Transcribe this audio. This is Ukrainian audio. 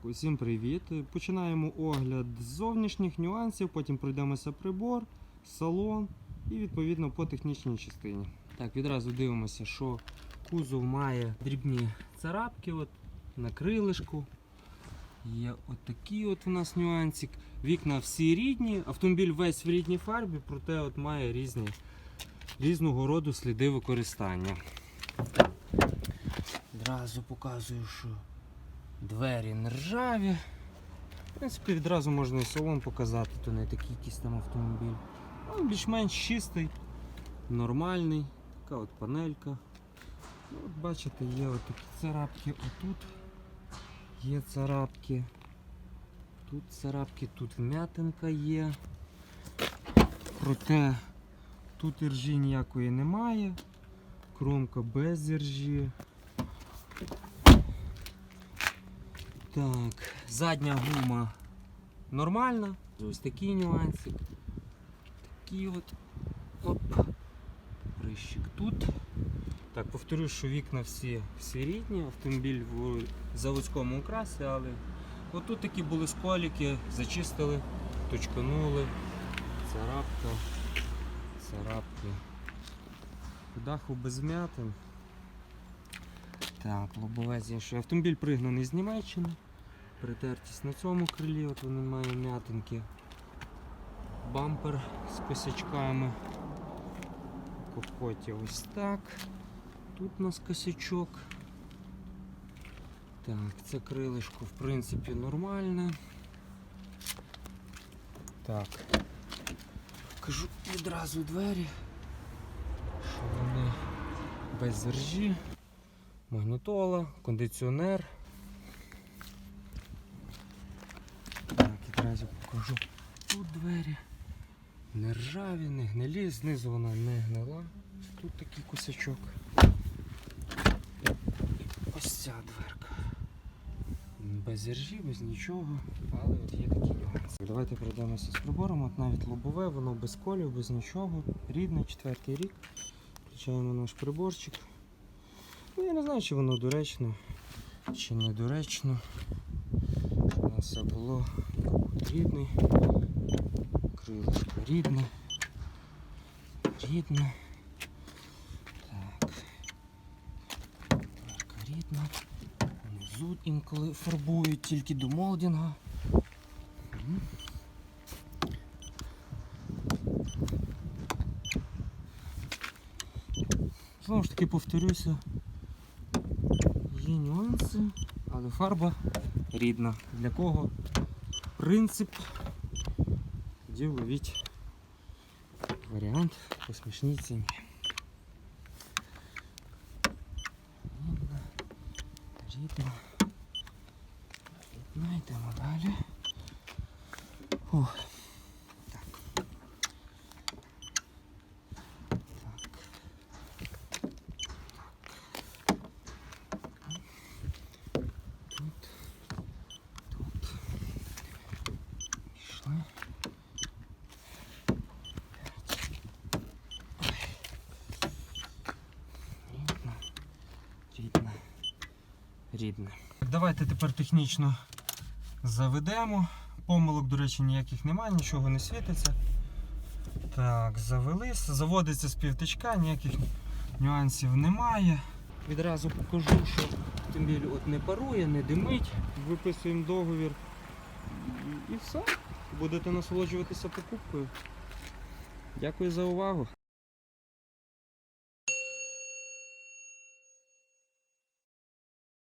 Так, усім привіт. Починаємо огляд з зовнішніх нюансів, потім пройдемося прибор, салон і відповідно по технічній частині. Так, відразу дивимося, що кузов має дрібні царапки от, на крилишку. Є отакий от у нас нюансик. Вікна всі рідні, автомобіль весь в рідній фарбі, проте от має різні, різного роду сліди використання. Одразу показую, що двері не ржаві. В принципі, відразу можна і салон показати, то не такий якийсь там автомобіль. Ну, більш-менш чистий, нормальний. Така от панелька. Ну, от бачите, є от такі царапки отут. Є царапки. Тут царапки, тут вмятинка є. Проте тут іржі ніякої немає. Кромка без іржі. Так, задня гума нормальна. Ось такий нюансик. Такий от. Оп. Прищик тут. Так, повторю, що вікна всі, всі рідні, автомобіль в заводському окрасі, але отут такі були сколіки, зачистили, точканули. Царапка, царапки. Даху без м'ятин. Так, лобове з іншої. Автомобіль пригнаний з Німеччини. Притертість на цьому крилі, от він має м'ятинки. Бампер з косячками. В капоті ось так. Тут у нас косячок. Так, це крилишко в принципі нормальне. Так. Кажу відразу двері, що вони без ржі магнітола, кондиціонер. Так, відразу покажу тут двері. Не ржаві, не гнилі, знизу вона не гнила. Тут такий косячок. Ось ця дверка. Без іржі, без нічого, але от є такі нюанси. Давайте пройдемося з прибором. От навіть лобове, воно без колів, без нічого. Рідне, четвертий рік. Включаємо наш приборчик. Ну, я не знаю, чи воно доречно, чи недоречно. Щоб у нас все було капот рідний, крилишко рідне, рідне. Так. Дверка рідна. Внизу інколи фарбують тільки до молдінга. Знову ж таки повторюся, є нюанси, але фарба рідна. Для кого принцип? Тоді варіант по смішній ціні. Рідна, рідна, йдемо далі. Ох. Так. Так. Тут, тут. Пішли. Ой. Рідна, рідна, рідна. Давайте тепер технічно заведемо. Помилок, до речі, ніяких немає, нічого не світиться. Так, завелись. Заводиться з півтичка, ніяких нюансів немає. Відразу покажу, що автомобіль от не парує, не димить. Виписуємо договір і все. Будете насолоджуватися покупкою. Дякую за увагу.